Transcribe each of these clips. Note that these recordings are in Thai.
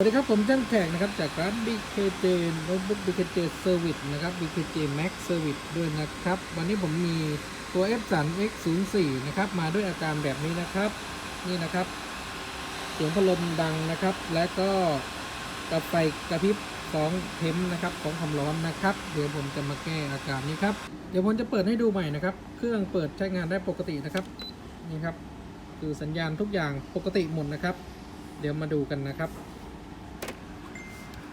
สวัสดีครับ ผมจ้างแขกนะครับ จากร้าน BKJ Notebook BKJ Service นะครับ BKJ Max Service ด้วยนะครับ วันนี้ผมมีตัว F3 X04 นะครับ มาด้วยอาการแบบนี้นะครับ นี่นะครับ เสียงพัดลมดังนะครับ และก็กระไฟกระพริบของเทมนะครับของความร้อนนะครับ เดี๋ยวผมจะมาแก้อาการนี้ครับ เดี๋ยวผมจะเปิดให้ดูใหม่นะครับ เครื่องเปิดใช้งานได้ปกตินะครับ นี่ครับ คือสัญญาณทุกอย่างปกติหมดนะครับ เดี๋ยวมาดูกันนะครับ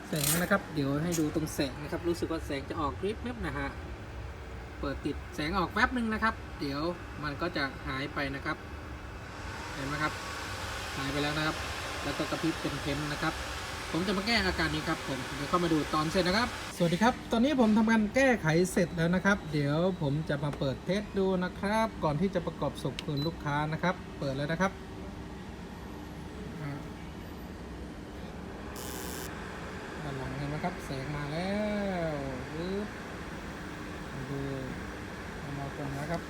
แสงนะครับ เดี๋ยวให้ดูตรงแสงนะครับ รู้สึกว่าแสงจะออกริบแป๊บนะฮะ เปิดติดแสงออกแป๊บหนึ่งนะครับ เดี๋ยวมันก็จะหายไปนะครับ เห็นไหมครับ หายไปแล้วนะครับ แล้วก็กระพริบเป็นเทมนะครับ ผมจะมาแก้อาการนี้ครับผม เดี๋ยวเข้ามาดูตอนเสร็จนะครับ สวัสดีครับ ตอนนี้ผมทำการแก้ไขเสร็จแล้วนะครับ เดี๋ยวผมจะมาเปิดเทสดูนะครับ ก่อนที่จะประกอบส่งคืนลูกค้านะครับ เปิดแล้วนะครับอ่า ด้าน หลังเห็นไหมครับแสงมาแล้วปึ๊บดูมาตรงนะครับ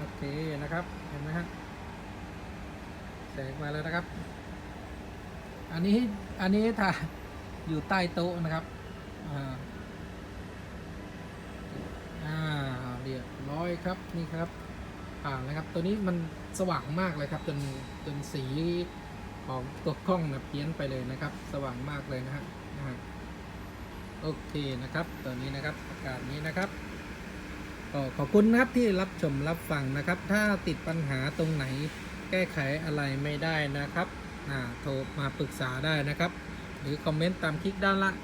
โอเคนะครับเห็นไหมฮะแสงมาแล้วนะครับ อันนี้อันนี้ถ้าอยู่ใต้โต๊ะนะครับอ่าอ่าเรียบร้อยครับนี่ครับผ่านนะครับ ตัวนี้มันสว่างมากเลยครับ จนจนสี ของตัวกล้องนะเพี้ยนไปเลยนะครับ สว่างมากเลยนะฮะนะฮะโอเคนะครับตัวนี้นะครับอาการนี้นะครับก็ขอบคุณนะครับที่รับชมรับฟังนะครับ ถ้าติดปัญหาตรงไหนแก้ไขอะไรไม่ได้นะครับโทรมาปรึกษาได้นะครับ หรือคอมเมนต์ตามคลิปด้านล่าง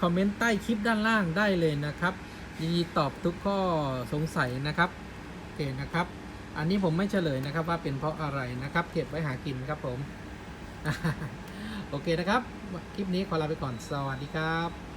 คอมเมนต์ใต้คลิปด้านล่างได้เลยนะครับยินดีตอบทุกข้อสงสัยนะครับโอเคนะครับ อันนี้ผมไม่เฉลยนะครับว่าเป็นเพราะอะไรนะครับเก็บไว้หากินครับผม โอเคนะครับ คลิปนี้ขอลาไปก่อน สวัสดีครับ